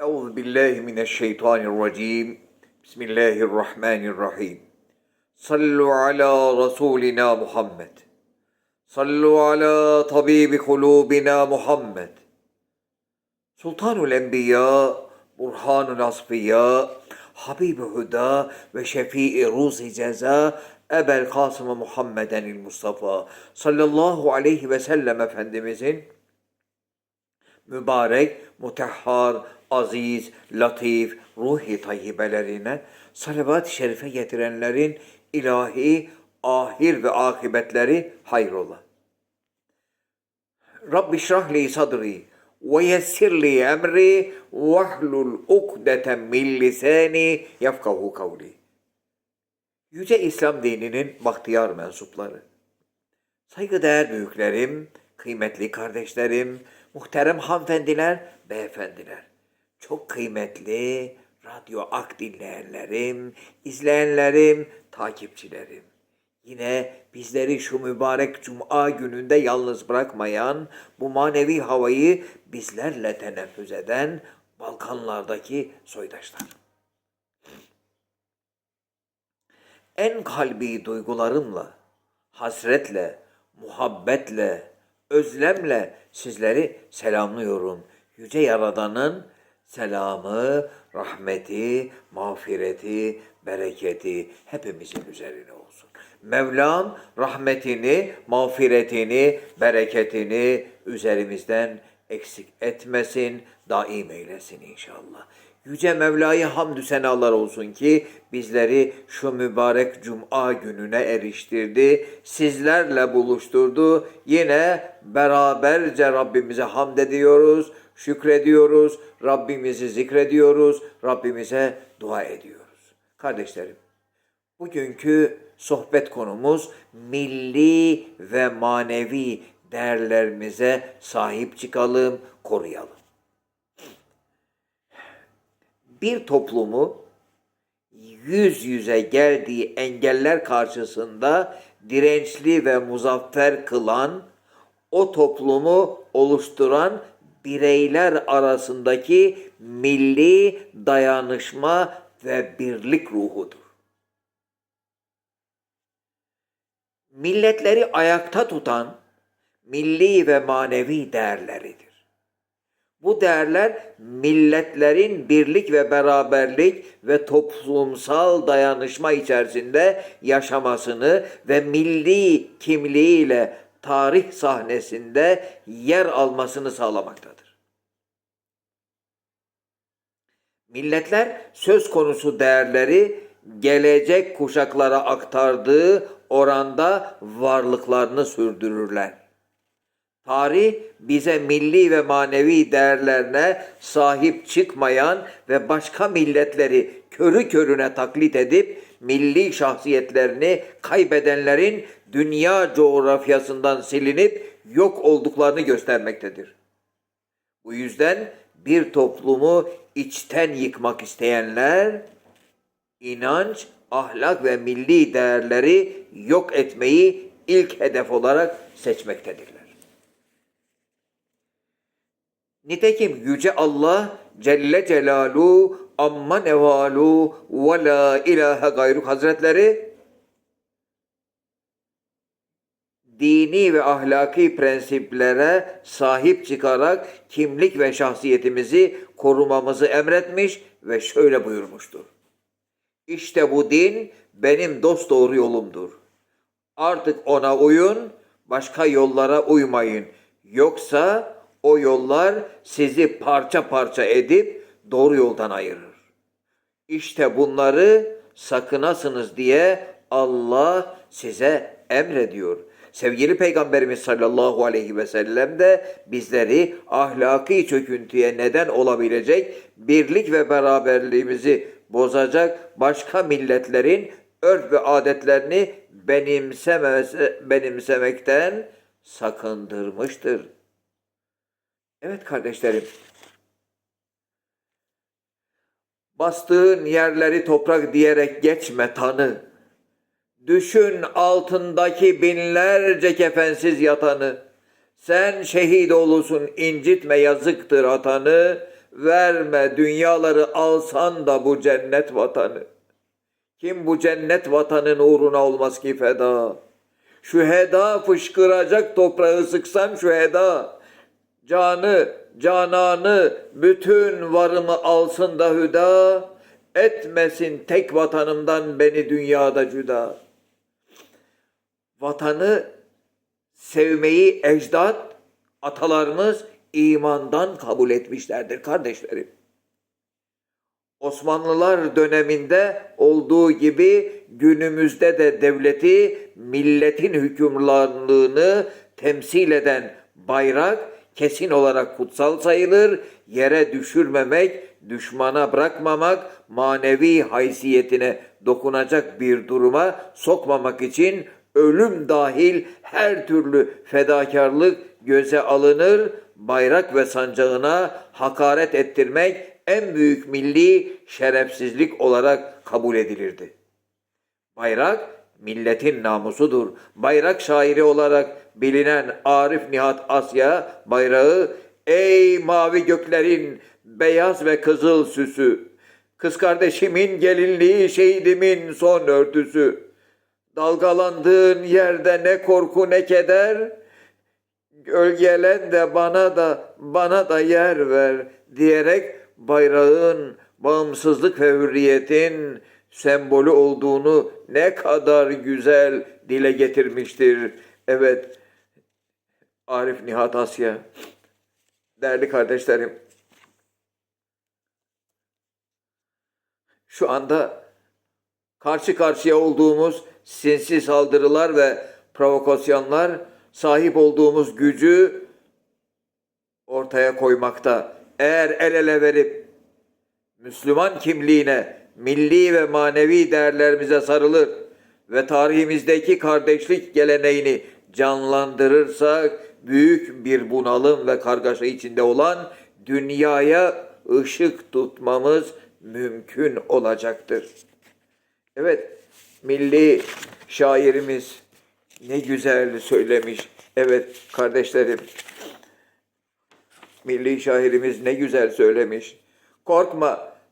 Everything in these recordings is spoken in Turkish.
Euzu billahi mineşşeytanirracim. Bismillahirrahmanirrahim. Sallu ala Resulina Muhammed. Sallu ala tabibi kulubina Muhammed. Sultanul Enbiya, Burhanul Asfiya, Habib-i Huda ve Şefii Ruzi Ceza, Ebel Kasım-ı Muhammedenil Mustafa sallallahu aleyhi ve sellem Efendimizin mübarek, mutehhar, aziz, latif, ruhi tayyibelerine salavat-ı şerife getirenlerin ilahi, ahir ve akıbetleri hayrola. Rabbi şrah li sadri ve yessir li emri vahlul ukdeten min lisani yefkahu kavli. Yüce İslam dininin bahtiyar mensupları. Saygıdeğer büyüklerim, kıymetli kardeşlerim, muhterem hanımefendiler, beyefendiler. Çok kıymetli radyo ak dinleyenlerim, izleyenlerim, takipçilerim. Yine bizleri şu mübarek cuma gününde yalnız bırakmayan, bu manevi havayı bizlerle teneffüs eden Balkanlardaki soydaşlar. En kalbi duygularımla, hasretle, muhabbetle, özlemle sizleri selamlıyorum. Yüce Yaradan'ın selamı, rahmeti, mağfireti, bereketi hepimizin üzerine olsun. Mevlam rahmetini, mağfiretini, bereketini üzerimizden eksik etmesin, daim eylesin inşallah. Yüce Mevla'ya hamdü senalar olsun ki bizleri şu mübarek cuma gününe eriştirdi. Sizlerle buluşturdu. Yine beraberce Rabbimize hamd ediyoruz, şükrediyoruz, Rabbimizi zikrediyoruz, Rabbimize dua ediyoruz. Kardeşlerim, bugünkü sohbet konumuz milli ve manevi değerlerimize sahip çıkalım, koruyalım bir toplumu yüz yüze geldiği engeller karşısında dirençli ve muzaffer kılan, o toplumu oluşturan bireyler arasındaki milli dayanışma ve birlik ruhudur. Milletleri ayakta tutan milli ve manevi değerleridir. Bu değerler milletlerin birlik ve beraberlik ve toplumsal dayanışma içerisinde yaşamasını ve milli kimliğiyle tarih sahnesinde yer almasını sağlamaktadır. Milletler söz konusu değerleri gelecek kuşaklara aktardığı oranda varlıklarını sürdürürler. Tarih bize milli ve manevi değerlerine sahip çıkmayan ve başka milletleri körü körüne taklit edip milli şahsiyetlerini kaybedenlerin dünya coğrafyasından silinip yok olduklarını göstermektedir. Bu yüzden bir toplumu içten yıkmak isteyenler inanç, ahlak ve milli değerleri yok etmeyi ilk hedef olarak seçmektedirler. Nitekim Yüce Allah Celle Celalu amma nevalu ve la ilahe gayruk hazretleri dini ve ahlaki prensiplere sahip çıkarak kimlik ve şahsiyetimizi korumamızı emretmiş ve şöyle buyurmuştur. İşte bu din benim dost doğru yolumdur. Artık ona uyun, başka yollara uymayın. Yoksa o yollar sizi parça parça edip doğru yoldan ayırır. İşte bunları sakınasınız diye Allah size emrediyor. Sevgili Peygamberimiz sallallahu aleyhi ve sellem de bizleri ahlaki çöküntüye neden olabilecek birlik ve beraberliğimizi bozacak başka milletlerin örf ve adetlerini benimsemekten sakındırmıştır. Evet kardeşlerim. Bastığın yerleri toprak diyerek geçme tanı. Düşün altındaki binlerce kefensiz yatanı. Sen şehit olursun incitme yazıktır atanı. verme dünyaları alsan da bu cennet vatanı. Kim bu cennet vatanın uğruna olmaz ki feda? Şu heda fışkıracak toprağı sıksan şu heda. Canı, cananı, bütün varımı alsın da hüda. Etmesin tek vatanımdan beni dünyada cüda. Vatanı sevmeyi ecdat, atalarımız imandan kabul etmişlerdir kardeşlerim. Osmanlılar döneminde olduğu gibi günümüzde de devleti milletin hükümranlığını temsil eden bayrak kesin olarak kutsal sayılır. Yere düşürmemek, düşmana bırakmamak, manevi haysiyetine dokunacak bir duruma sokmamak için ölüm dahil her türlü fedakarlık göze alınır. Bayrak ve sancağına hakaret ettirmek en büyük milli şerefsizlik olarak kabul edilirdi. Bayrak milletin namusudur. Bayrak şairi olarak bilinen Arif Nihat Asya bayrağı ey mavi göklerin beyaz ve kızıl süsü. Kız kardeşimin gelinliği şehidimin son örtüsü. Dalgalandığın yerde ne korku ne keder. Gölgelen de bana da bana da yer ver diyerek bayrağın bağımsızlık ve hürriyetin sembolü olduğunu ne kadar güzel dile getirmiştir. Evet, Arif Nihat Asya, değerli kardeşlerim, şu anda karşı karşıya olduğumuz sinsi saldırılar ve provokasyonlar sahip olduğumuz gücü ortaya koymakta. Eğer el ele verip Müslüman kimliğine, milli ve manevi değerlerimize sarılır ve tarihimizdeki kardeşlik geleneğini canlandırırsak büyük bir bunalım ve kargaşa içinde olan dünyaya ışık tutmamız mümkün olacaktır. Evet, milli şairimiz ne güzel söylemiş. Evet kardeşlerim, milli şairimiz ne güzel söylemiş. Korkma,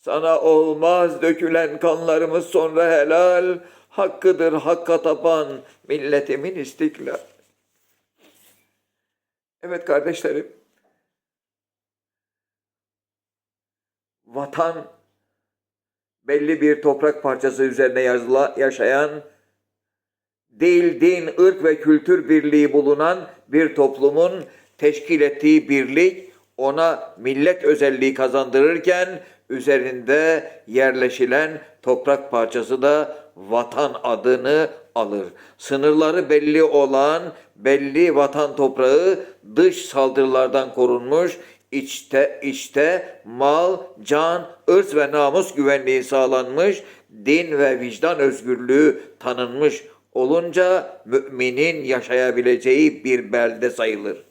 Sana olmaz dökülen kanlarımız sonra helal. Hakkıdır hakka tapan milletimin istiklal. Evet kardeşlerim. Vatan belli bir toprak parçası üzerine yazıla, yaşayan dil, din, ırk ve kültür birliği bulunan bir toplumun teşkil ettiği birlik ona millet özelliği kazandırırken üzerinde yerleşilen toprak parçası da vatan adını alır. Sınırları belli olan belli vatan toprağı dış saldırılardan korunmuş, içte içte mal, can, ırz ve namus güvenliği sağlanmış, din ve vicdan özgürlüğü tanınmış olunca müminin yaşayabileceği bir belde sayılır.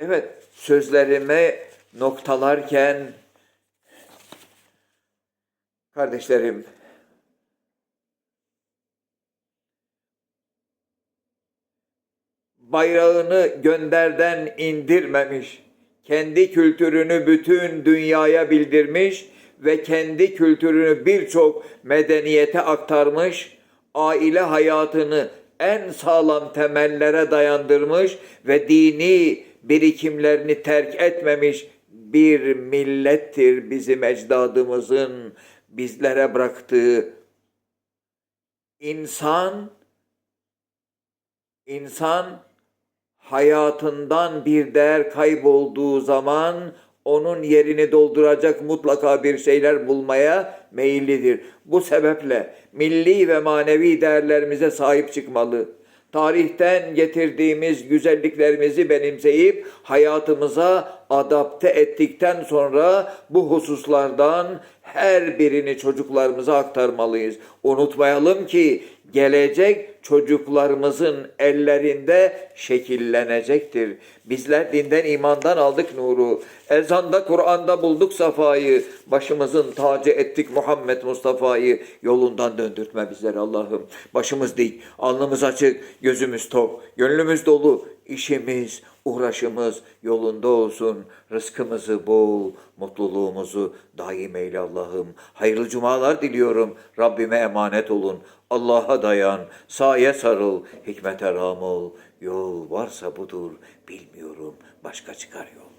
Evet, sözlerime noktalarken kardeşlerim bayrağını gönderden indirmemiş, kendi kültürünü bütün dünyaya bildirmiş ve kendi kültürünü birçok medeniyete aktarmış, aile hayatını en sağlam temellere dayandırmış ve dini birikimlerini terk etmemiş bir millettir bizim ecdadımızın bizlere bıraktığı insan insan hayatından bir değer kaybolduğu zaman onun yerini dolduracak mutlaka bir şeyler bulmaya meyillidir. Bu sebeple milli ve manevi değerlerimize sahip çıkmalı. Tarihten getirdiğimiz güzelliklerimizi benimseyip hayatımıza adapte ettikten sonra bu hususlardan her birini çocuklarımıza aktarmalıyız. Unutmayalım ki gelecek çocuklarımızın ellerinde şekillenecektir. Bizler dinden imandan aldık nuru. Ezanda Kur'an'da bulduk safayı. Başımızın tacı ettik Muhammed Mustafa'yı. Yolundan döndürtme bizleri Allah'ım. Başımız dik, alnımız açık, gözümüz tok, gönlümüz dolu. İşimiz, uğraşımız yolunda olsun. Rızkımızı bol, mutluluğumuzu daim eyle Allah'ım. Hayırlı cumalar diliyorum. Rabbime emanet olun. Allah'a dayan, saye sarıl, hikmete ram ol. Yol varsa budur, bilmiyorum. Başka çıkar yol.